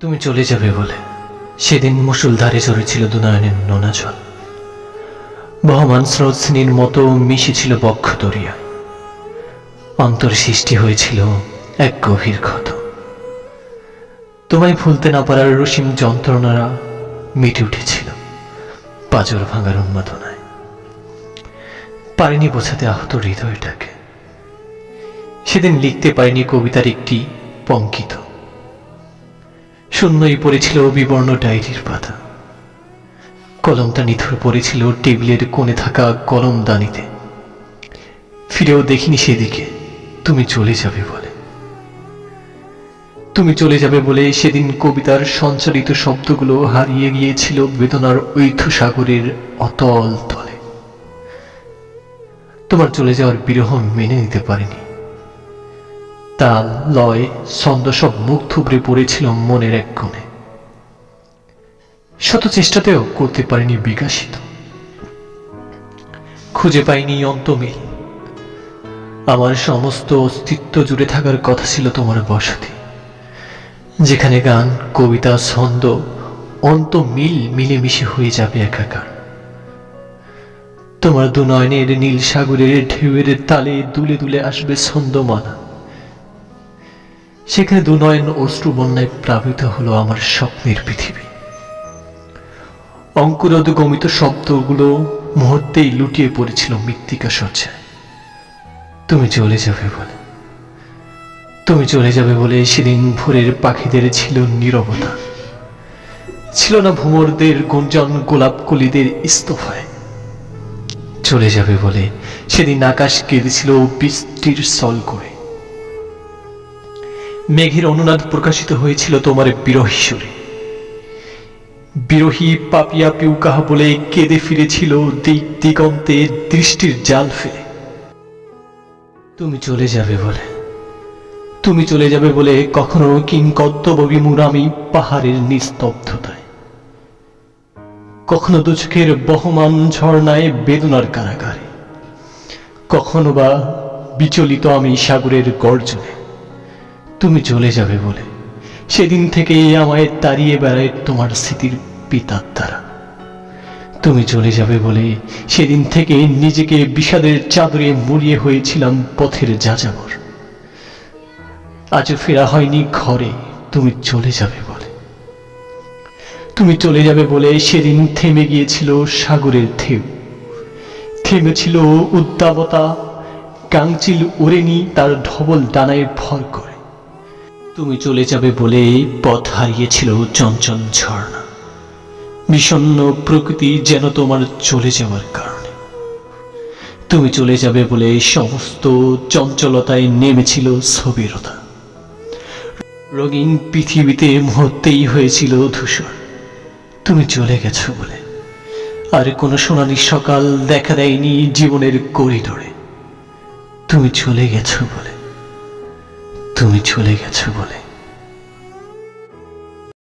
তুমি চলে যাবে বলে। সেদিন মুসুলধারে ঝরেছিল দুনয়নের নোনা জল। বহমান স্রোত শ্রেণির মতো মিশেছিল বক্ষ দরিয়া অন্তর সৃষ্টি হয়েছিল এক গভীর ক্ষত। তোমায় ভুলতে না পারার রসীম যন্ত্রণারা মিটে উঠেছিল পাজর ভাঙার উন্মাদনায়। পারিনি বোঝাতে আহত হৃদয়টাকে। সেদিন লিখতে পারিনি কবিতার একটি পঙ্কিত শূন্যই পড়েছিল বিবর্ণ ডায়েরির পাতা। কলমটা নিথর পড়েছিল টেবিলের কোণে থাকা কলমদানিতে ফিরেও দেখিনি সেদিকে, তুমি চলে যাবে বলে। তুমি চলে যাবে বলে সেদিন কবিতার সঞ্চারিত শব্দগুলো হারিয়ে গিয়েছিল বেদনার ঐথ সাগরের অতল তলে। তোমার চলে যাওয়ার বিরহ মেনে নিতে পারিনি। তাল লয় ছন্দ সব মুখ থুবড়ে পড়েছিল মনের এক কোণে। শত চেষ্টাতেও করতে পারিনি বিকাশিত। খুঁজে পাইনি অন্তমিল আমার সমস্ত অস্তিত্ব জুড়ে থাকার কথা ছিল তোমার বসতি, যেখানে গান, কবিতা, ছন্দ, অন্ত মিল মিলেমিশে হয়ে যাবে একাকার। তোমার দু নয়নের নীল সাগরের ঢেউয়ের তালে দুলে দুলে আসবে ছন্দমালা। সেখানে দুনয়ন অশ্রু বন্যায় প্লাবিত হলো আমার স্বপ্নের পৃথিবী। অঙ্কুরদ গমিত শব্দগুলো মুহূর্তেই লুটিয়ে পড়েছিল মৃত্তিকা সজ্জায়। তুমি চলে যাবে বলে। তুমি চলে যাবে বলে সেদিন ভোরের পাখিদের ছিল নীরবতা। ছিল না ভ্রমরদের গুঞ্জন গোলাপ কলিদের ইস্তফায়। চলে যাবে বলে সেদিন আকাশ কেঁদেছিল বৃষ্টির সল করে মেঘের অনুনাদ প্রকাশিত হয়েছিল তোমার বিরহী সুরে। বিরহী পাপিয়া পিউকাহা বলে কেঁদে ফিরেছিল দিক দিগন্তে দৃষ্টির জাল ফেলে। তুমি চলে যাবে বলে। তুমি চলে যাবে বলে কখনো কিংকর্তব্য বিমূর আমি পাহাড়ের নিস্তব্ধতায়। কখনো দুচোখের বহমান ঝর্ণায় বেদনার কারাগারে। কখনো বা বিচলিত আমি সাগরের গর্জনে। তুমি চলে যাবে বলে। সেদিন থেকেই আমায় তাড়িয়ে বেড়ায় তোমার স্মৃতির পিতার দ্বারা তুমি চলে যাবে বলে সেদিন থেকে নিজেকে বিষাদের চাদরে মুড়িয়ে হয়েছিলাম পথের যাযাবর। আজও ফেরা হয়নি ঘরে, তুমি চলে যাবে বলে। তুমি চলে যাবে বলে সেদিন থেমে গিয়েছিল সাগরের ঢেউ। থেমেছিল উদ্দামতা গাংচিল ওড়েনি তার ঢবল ডানায় ভর করে। তুমি চলে যাবে বলে পথ হারিয়েছিল চঞ্চল ঝর্ণা। বিষণ্ণ প্রকৃতি যেন তোমার চলে যাওয়ার কারণে। তুমি চলে যাবে বলে সমস্ত চঞ্চলতায় নেমেছিল স্থবিরতা। রঙিন পৃথিবীতে মুহূর্তেই হয়েছিল ধূসর। তুমি চলে গেছো বলে। আর কোনো সোনালি সকাল দেখা দেয়নি জীবনের করিডোরে। তুমি চলে গেছো বলে। তুমি চলে গেছো বলে।